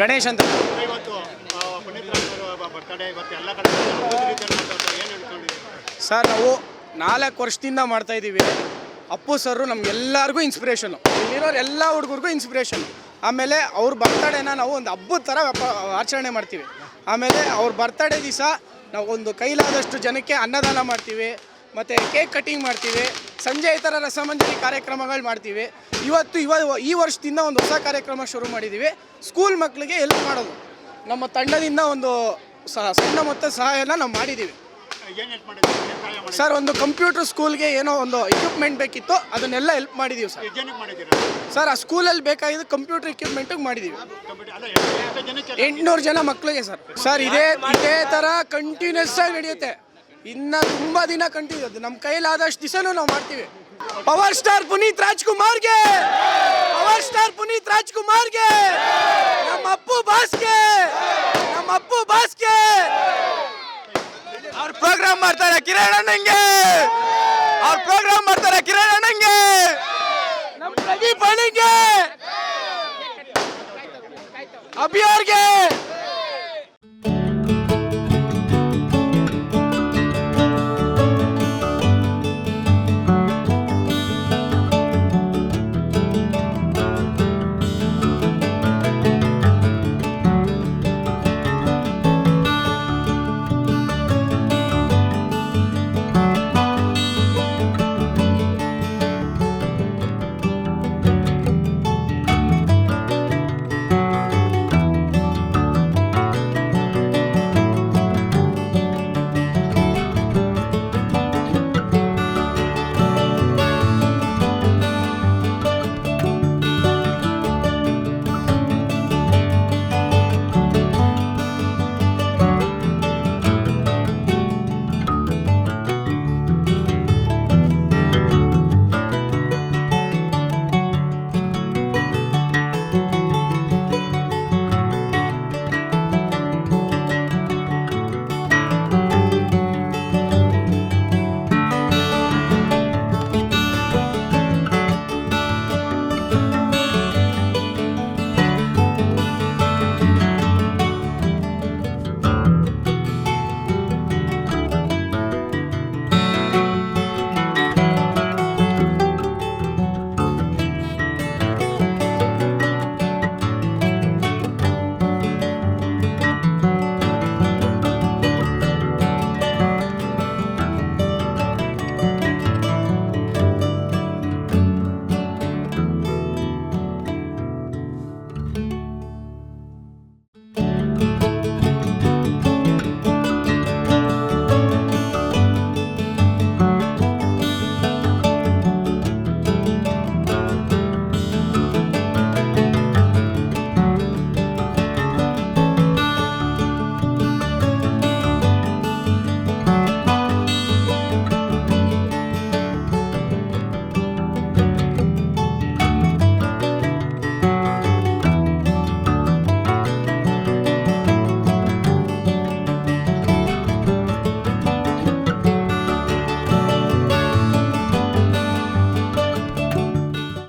ಗಣೇಶ್ ಅಂತ. ಸರ್ ನಾವು ನಾಲ್ಕು ವರ್ಷದಿಂದ ಮಾಡ್ತಾ ಇದ್ದೀವಿ. ಅಪ್ಪು ಸರ್ ನಮ್ಗೆಲ್ಲರಿಗೂ ಇನ್ಸ್ಪಿರೇಷನು ಇಲ್ಲಿರೋರು ಎಲ್ಲ ಹುಡುಗರಿಗೂ ಇನ್ಸ್ಪಿರೇಷನ್ ಆಮೇಲೆ ಅವ್ರ ಬರ್ತಡೇನ ನಾವು ಒಂದು ಹಬ್ಬದ ಥರ ಆಚರಣೆ ಮಾಡ್ತೀವಿ. ಆಮೇಲೆ ಅವ್ರ ಬರ್ತಡೇ ದಿವಸ ನಾವು ಒಂದು ಕೈಲಾದಷ್ಟು ಜನಕ್ಕೆ ಅನ್ನದಾನ ಮಾಡ್ತೀವಿ. ಮತ್ತು ಕೇಕ್ ಕಟಿಂಗ್ ಮಾಡ್ತೀವಿ. ಸಂಜೆ ಈ ಥರ ರಸಮಂಜರಿ ಕಾರ್ಯಕ್ರಮಗಳು ಮಾಡ್ತೀವಿ. ಇವತ್ತು ಇವ ಈ ವರ್ಷದಿಂದ ಒಂದು ಹೊಸ ಕಾರ್ಯಕ್ರಮ ಶುರು ಮಾಡಿದ್ದೀವಿ ಸ್ಕೂಲ್ ಮಕ್ಕಳಿಗೆ ಹೆಲ್ಪ್ ಮಾಡೋದು. ನಮ್ಮ ತಂಡದಿಂದ ಒಂದು ಸಣ್ಣ ಮೊತ್ತ ಸಹಾಯನ ನಾವು ಮಾಡಿದ್ದೀವಿ ಮಾಡಿದ್ದೀವಿ ಮಾಡಿದ್ದೀವಿ ಸರ್ ಒಂದು ಕಂಪ್ಯೂಟರ್ ಸ್ಕೂಲ್ಗೆ ಏನೋ ಒಂದು ಇಕ್ವಿಪ್ಮೆಂಟ್ ಬೇಕಿತ್ತು ಅದನ್ನೆಲ್ಲ ಹೆಲ್ಪ್ ಮಾಡಿದೀವಿ ಸರ್. ಸರ್ ಆ ಸ್ಕೂಲಲ್ಲಿ ಬೇಕಾಗಿದ್ದು ಕಂಪ್ಯೂಟರ್ ಎಕ್ವಿಪ್ಮೆಂಟಿಗೆ ಮಾಡಿದ್ದೀವಿ ಎಂಟುನೂರು ಜನ ಮಕ್ಕಳಿಗೆ ಸರ್. ಸರ್ ಇದೇ ಇದೇ ಥರ ಕಂಟಿನ್ಯೂಸ್ ಆಗಿ ನಡೆಯುತ್ತೆ. ಇನ್ನ ತುಂಬಾ ದಿನ ಕಂಟಿನ್ಯೂ ನಮ್ಮ ಕೈಲಾದಷ್ಟು ದಿವಸನೂ ನಾವು ಮಾಡ್ತೀವಿ. ಪವರ್ ಸ್ಟಾರ್ ಪುನೀತ್ ರಾಜ್ಕುಮಾರ್ಗೆ! ಪವರ್ ಸ್ಟಾರ್ ಪುನೀತ್ ರಾಜ್ಕುಮಾರ್ಗೆ! ನಮ್ಮ ಅಪ್ಪು ಬಾಸ್ಗೆ! ನಮ್ಮ ಅಪ್ಪು ಬಾಸ್ಗೆ! ಅವ್ರ ಪ್ರೋಗ್ರಾಮ್ ಮಾಡ್ತಾರೆ ಕಿರಣ್ ಅಣ್ಣಂಗೆ! ಅವ್ರ ಪ್ರೋಗ್ರಾಮ್ ಮಾಡ್ತಾರೆ ಕಿರಣ್ ಅಣ್ಣಂಗೆ! ನಮ್ಮ ಪ್ರದೀಪ್ ಅಣ್ಣಂಗೆ! ಅಭಿ ಅವ್ರಿಗೆ!